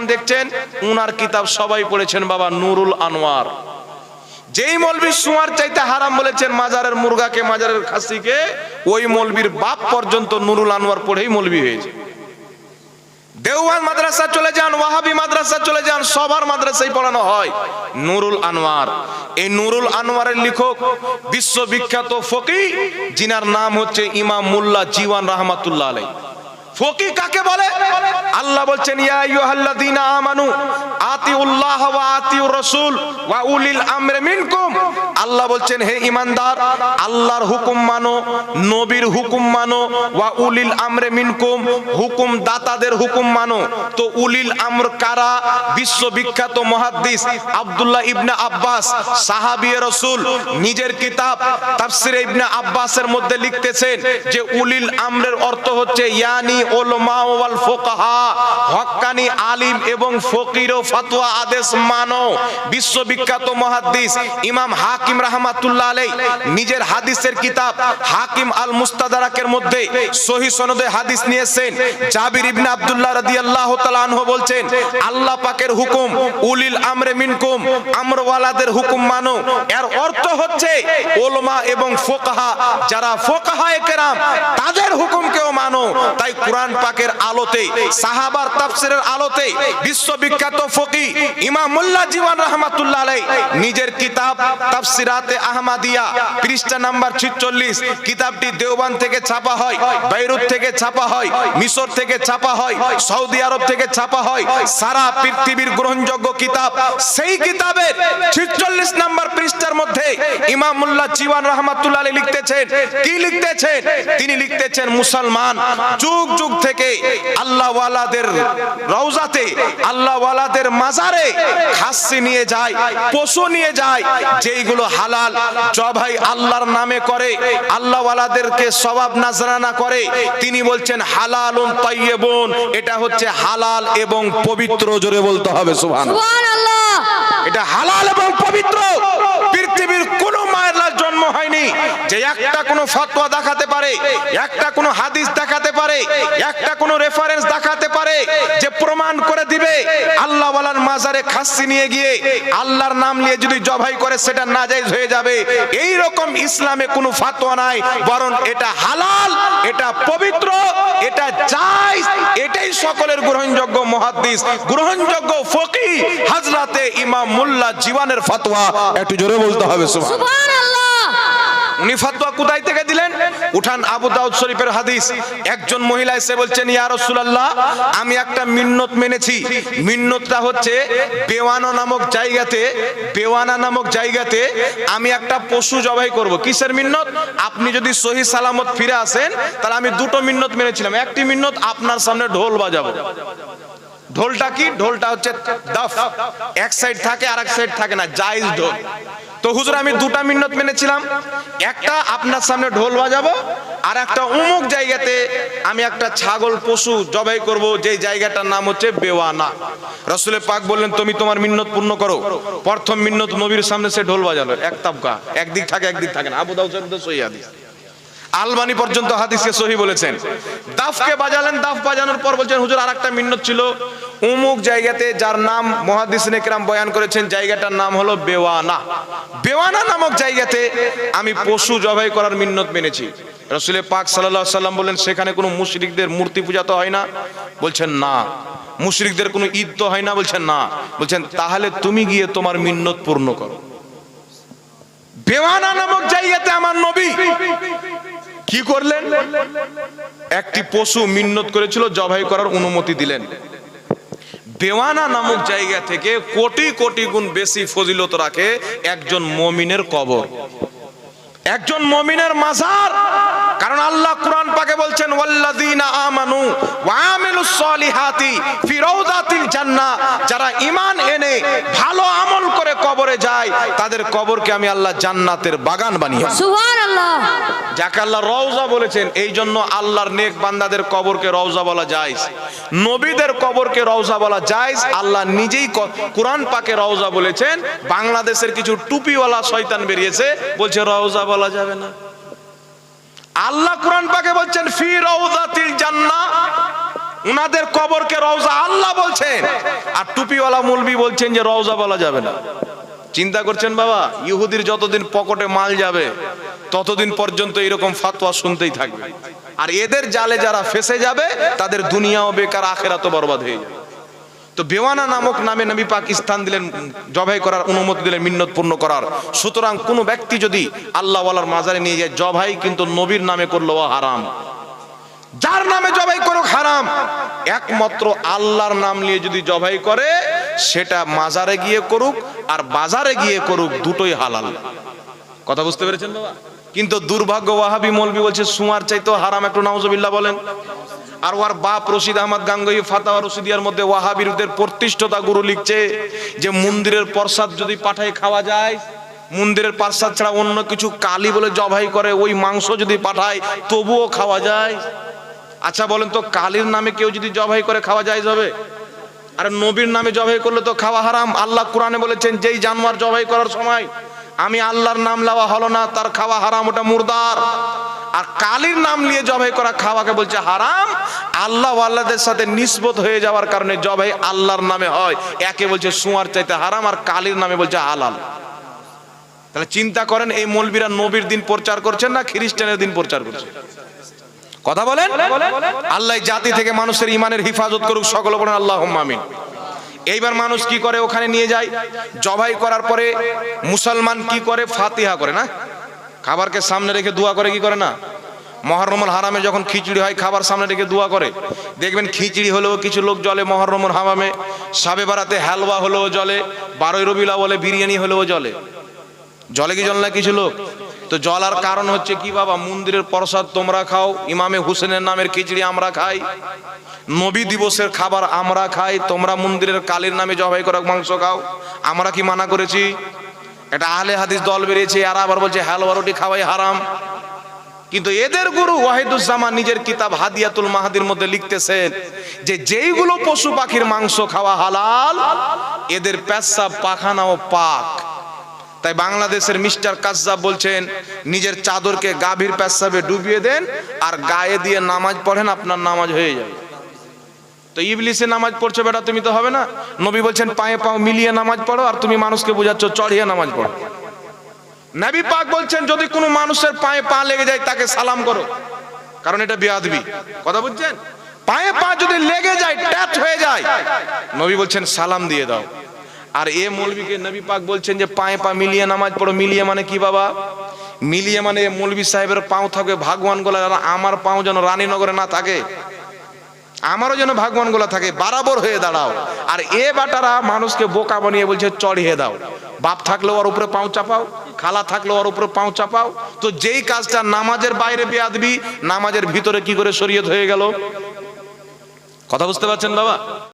নাম দেখছেন? উনার কিতাব সবাই পড়েছেন বাবা নুরুল আনোয়ার। যেই মলবি সুয়ার চাইতে হারাম বলেছেন, মাজারের মুরগাকে, মাজারের খাসিকে, ওই মলবির বাপ পর্যন্ত নুরুল আনোয়ার পড়েই মলবি হয়েছে। দেওয়ান মাদ্রাসা চলে যান, ওয়াহাবি মাদ্রাসা চলে যান সবার মাদ্রাসায় পড়ানো হয় নুরুল আনোয়ার। এই নুরুল আনোয়ারের লেখক বিশ্ববিখ্যাত ফকি জিনার নাম হচ্ছে ইমাম মুল্লা জীওয়ান রহমাতুল্লাহ ফকি কাকে বলে? আল্লাহ বলছেন, ইয়া আইয়ুহাল্লাযীনা আমানু আতিউল্লাহ ওয়া আতিউর রাসূল ওয়া উলিল আমরি মিনকুম। আল্লাহ বলছেন, হে ইমানদার, আল্লাহর হুকুম মানো, নবীর হুকুম মানো, ওয়া উলিল আমরে মিনকুম হুকুম দাতাদের হুকুম মানো। তো উলিল আমর কারা? বিশ্ববিখ্যাত মুহাদ্দিস আব্দুল্লাহ ইবনে আব্বাস, সাহাবী রাসূল, নিজের কিতাব তাফসিরে ইবনে আব্বাসের মধ্যে লিখতেছেন যে উলিল আমরের অর্থ হচ্ছে, ইয়ানি উলামা ওয়াল ফুকাহা, হক্কানি আলিম এবং ফকির ও ফতোয়া আদেশ মানো। বিশ্ববিখ্যাত মুহাদ্দিস ইমাম হাকিম রাহমাতুল্লাহ আলাই নিজের হাদিসের কিতাব হাকিম আল মুস্তাদরাকের মধ্যে সহি সনদে হাদিস নিয়েছেন। জাবির ইবনে আব্দুল্লাহ রাদিয়াল্লাহু তাআলা আনহু বলছেন, আল্লাহ পাকের হুকুম, উলিল আমরে মিনকুম, আমরওয়ালাদের হুকুম মানো। এর অর্থ হচ্ছে, ওলমা এবং ফোকাহা, যারা ফোকাহায়ে কেরাম, তাদের হুকুমকেও মানো। তাই কোরআন পাকের আলোতে, সাহাবার তাফসিরের আলোতে বিশ্ববিখ্যাত ফকি মোল্লা জীবন রহমাতুল্লাহ আলাই নিজের কিতাব তাফসিরাতে আহমাদিয়া, পৃষ্ঠা নাম্বার 46 কিতাবটি দেওবান থেকে ছাপা হয়, বাইরুত থেকে ছাপা হয়, মিশর থেকে ছাপা হয়, সৌদি আরব থেকে ছাপা হয়, সারা পৃথিবীর গ্রহণযোগ্য কিতাব। সেই কিতাবের 46 নাম্বার পৃষ্ঠার মধ্যে ইমাম মোল্লা জীবন রহমাতুল্লাহ লিখতেছেন। কি লিখতেছেন? তিনি লিখতেছেন, মুসলমান যুগ যুগ থেকে আল্লাহ ওয়ালাদের রওজাতে আল্লাহ ওয়ালাদের মাজারে খাসি নিয়ে যায়, পশু নিয়ে যায়, যেইগুলো হালাল। জবাই আল্লাহর নামে করে। আল্লাহওয়ালাদেরকে সবাব নাজরানা করে। তিনি বলছেন হালাল বোন এটা হচ্ছে হালাল এবং পবিত্র জোরে বলতে হবে সুবহানাল্লাহ। এটা হালাল এবং পবিত্র। পৃথিবীর কোন মায়ের জন্ম হয়নি। যে একটা কোনো ফতোয়া দেখাতে পারে একটা কোনো হাদিস দেখাতে পারে একটা কোনো রেফারেন্স দেখাতে পারে যে প্রমাণ করে দিবে আল্লাহ ওয়ালার মাজারে খাসি নিয়ে গিয়ে আল্লাহর নাম নিয়ে যদি জবাই করে সেটা নাজাইজ হয়ে যাবে। এই রকম ইসলামে কোনো ফতোয়া নাই বরং এটা হালাল এটা পবিত্র এটা জায়েজ এটাই সকলের গ্রহণযোগ্য মুহাদ্দিস গ্রহণযোগ্য ফকি হযরতে ইমাম মোল্লা জীবনের ফতোয়া একটু জোরে বলতে হবে সুবহানাল্লাহ। উনি ফতোয়া কোথায় থেকে দিলেন? উঠান আবু দাউদ শরীফের হাদিস। একজন মহিলা এসে বলছেন, ইয়া রাসূলুল্লাহ, আমি একটা মিন্নত মেনেছি। মিন্নতটা হচ্ছে বেওয়ানা নামক জায়গাতে বেওয়ানা নামক জায়গাতে আমি একটা পশু জবাই করব। কিসের মিন্নত? আপনি যদি সহি সালামত ফিরে আসেন, তাহলে আমি দুটো মিন্নত মেনেছিলাম। একটি মিন্নত আপনার সামনে ঢোল বাজাবো। ঢোলটা কি? ঢোলটা হচ্ছে দফ। এক সাইড থাকে আর এক সাইড থাকে না, জায়েজ ঢোল। তো হুজুর, আমি দুটা মিন্নত মেনেছিলাম। একটা আপনার সামনে ঢোল বাজাবো, আর একটা অমুক জায়গাতে আমি একটা ছাগল, পশু জবাই করব, যেই জায়গাটার নাম হচ্ছে বেওয়ানা। রসুলে পাক বললেন, তুমি তোমার মিন্নত পূর্ণ করো। প্রথম মিন্নত নবীর সামনে সে ঢোল বাজালো, এক তাবকা। একদিক থাকে একদিক থাকে না। আবু দাউদ আলবানি পর্যন্ত হাদিসকে সহি বলেছেন। দাফকে বাজালেন, দাফ বাজানোর পর বলছেন, হুজুর, আরেকটা মিন্নত ছিল। অমুক জায়গাতে যার নাম মহাদিস নেকরাম বয়ান করেছেন, জায়গাটার নাম হলো বেওয়ানা। বেওয়ানা নামক জায়গাতে আমি পশু জবাই করার মিন্নত মেনেছি। রসুলের পাক সাল্লাল্লাহু সাল্লাম বললেন সেখানে কোনো মুশরিকদের মূর্তি পূজা তো হয় না? বলছেন, না। মুশরিকদের কোনো ঈদ তো হয় না? বলছেন না। বলছেন, তাহলে তুমি গিয়ে তোমার মিন্নত পূর্ণ করো। বেওয়ানা নামক জায়গাতে আমার নবী কি করলেন? একটি পশু মিন্নত করেছিল, জবাই করার অনুমতি দিলেন। দেওয়ানা নামক জায়গা থেকে কোটি কোটি গুণ বেশি ফজিলত রাখে একজন মমিনের কবর। একজন মমিনের মাজার। কারণ আল্লাহ কোরআন পাকে বলছেন ওয়াল্লাযীনা আমানু ওয়া আমিলুস সলিহাতি ফি রাউদাতিল জান্নাহ। যারা ঈমান এনে ভালো আমল করে কবরে যায় তাদের কবরকে আমি আল্লাহ জান্নাতের বাগান বানিয়েছি সুবহানাল্লাহ। যাকে আল্লাহ রওজা বলেছেন এই জন্য আল্লাহর নেক বান্দাদের কবরকে রওজা বলা যায় নবীদের কবরকে রওজা বলা যায় আল্লাহ নিজেই কোরআন পাকে রওজা বলেছেন। বাংলাদেশের কিছু টুপিওয়ালা শয়তান বেরিয়েছে বলছে রওজা বলা যাবে না। আল্লাহ কোরআন পাকে বলছেন, ফি রওজাতিল জান্নাহ উনাদের কবরকে রওজা আল্লাহ বলছেন। আর টুপিওয়ালা মুলবি বলছেন যে রওজা বলা যাবে না। চিন্তা করছেন বাবা, ইহুদির যতদিন পকেটে মাল যাবে, ততদিন পর্যন্ত এরকম ফাতোয়া শুনতেই থাকবে। আর এদের জালে যারা ফেসে যাবে, তাদের দুনিয়াও বেকার, আখেরাতও বরবাদ হয়ে যাবে। তো বেওয়ানা নামক নামে নবী পাকিস্তান দিলেন, জবাই করার অনুমতি দিলেন মিন্নত পূর্ণ করার। সুতরাং কোনো ব্যক্তি যদি আল্লাহওয়ালার মাজারে নিয়ে যায়, জবাই কিন্তু নবীর নামে করল হারাম। যার নামে জবাই করুক হারাম। একমাত্র আল্লাহর নাম নিয়ে যদি জবাই করে, সেটা মাজারে গিয়ে করুক আর বাজারে গিয়ে করুক, দুটোই হালাল। কথা বুঝতে পেরেছেন বাবা? কিন্তু দুর্ভাগ্য ওয়াহাবি মৌলবি বলছে, সুমার চাইতো হারাম একটু, নাউজুবিল্লাহ বলেন। আর ওর বাপ রশিদ আহমদ গাঙ্গই ফাতাওয়া রশিদিয়ার মধ্যে ওয়াহাবিরদের প্রতিষ্ঠতা গুরু লিখছে যে, মন্দিরের প্রসাদ যদি পাঠায় খাওয়া যায়, মন্দিরের প্রসাদ ছাড়া অন্য কিছু কালি বলে জবাই করে, ওই মাংস যদি পাঠায় তবুও খাওয়া যায়। আচ্ছা বলেন তো, কালির নামে কেউ যদি জবাই করে খাওয়া যায় যাবে? আর নবীর নামে জবাই করলে তো খাওয়া হারাম। আল্লাহ কোরআনে বলেছেন, যেই জানোয়ার জবাই করার সময় আমি আল্লাহর নাম নেওয়া হলো না, তার খাওয়া হারাম, ওটা মুরদার। আর কালির নাম নিয়ে জবাই করা খাওয়াকে বলছে হারাম। আল্লাহ আল্লাহদের সাথে নিসবত হয়ে যাওয়ার কারণে জবাই আল্লাহর নামে হয়। একে বলছে সুয়ার চাইতে হারাম, আর কালির নামে বলছে হালাল। তাহলে চিন্তা করেন, এই মৌলবীরা নবীর দিন প্রচার করছেন না, খ্রিস্টানের দিন প্রচার করছেন? কথা বলেন? আল্লাহ জাতি থেকে মানুষের ইমানের হিফাজত করুক, সকল বলেন আল্লাহ আমিন। এইবার মানুষ কি করে ওখানে নিয়ে যায়? জবাই করার পরে মুসলমান কি করে? ফাতিহা করে, না? খাবারকে সামনে রেখে দোয়া করে কি করে, না? মহরমল হারামে যখন খিচুড়ি হয়, খাবার সামনে রেখে দোয়া করে। দেখবেন খিচুড়ি হলেও কিছু লোক জলে মহরমল হারামে। সাবে বারাতে হালুয়া হলেও জলে বারোই রবিলা বলে বিরিয়ানি হলেও জলে জলে কি জল না কিছু লোক? তো জলার কারণ হচ্ছে কি বাবা? মন্দিরের প্রসাদ তোমরা খাও, ইমামে হুসেনের নামের খিচড়ি আমরা খাই, নবী দিবসের খাবার আমরা খাই, তোমরা মন্দিরের কালীর নামে জবাই করা মাংস খাও। আমরা কি মানা করেছি? এটা আহলে হাদিস দল বেরিয়েছে আর আবার বলছে হালুয়া রুটি খাওয়াই হারাম। কিন্তু এদের গুরু ওয়াহিদুজ্জামান নিজের কিতাব হাদিয়াতুল মাহাদির মধ্যে লিখতেছেন যে, যেইগুলো পশু পাখির মাংস খাওয়া হালাল, এদের পেশাব পাখানা ও পাক। তাই বাংলাদেশের মিস্টার কাজ্জাব বলছেন, নিজের চাদরকে গাভীর পেশাবে ডুবিয়ে দেন আর গায়ে দিয়ে নামাজ পড়েন, আপনার নামাজ হয়ে যাবে। তো ইবলিসে নামাজ পড়ছো বেটা, তুমি তো হবে না। নবী বলছেন, পায়ে পাও মিলিয়ে নামাজ পড়ো আর তুমি মানুষকে বোঝাচ্ছ, চড়িয়ে নামাজ পড়ো। নবী পাক বলছেন, যদি কোনো মানুষের পায়ে পা লেগে যায়, তাকে সালাম করো। কারণ এটা বেয়াদবি। কথা বুঝছেন? পায়ে পা যদি লেগে যায়, ট্যাচ হয়ে যায়। নবী বলছেন, সালাম দিয়ে দাও। আর এ মৌলবীকে নবী পাক বলছেন যে পায়ে পা মিলিয়ে নামাজ পড়ো। মিলিয়ে মানে কি বাবা? মিলিয়ে মানে মৌলবী সাহেবের পাও থাকবে ভাগবান গোলা আমার পাও যেন রানীনগরে না থাকে। আমারও যেন ভাগবান গোলা থাকে, বরাবর হয়ে দাঁড়াও। আর এ বাটারা মানুষকে বোকা বানিয়ে বলছে চড়িয়ে দাও। বাপ থাকলে ওর উপরে পাও চাপাও, খালা থাকলে ওর উপরে পাও চাপাও। তো যেই কাজটা নামাজের বাইরে বেয়াদবি, নামাজের ভিতরে কি করে শরীয়ত হয়ে গেল? কথা বুঝতে পারছেন বাবা?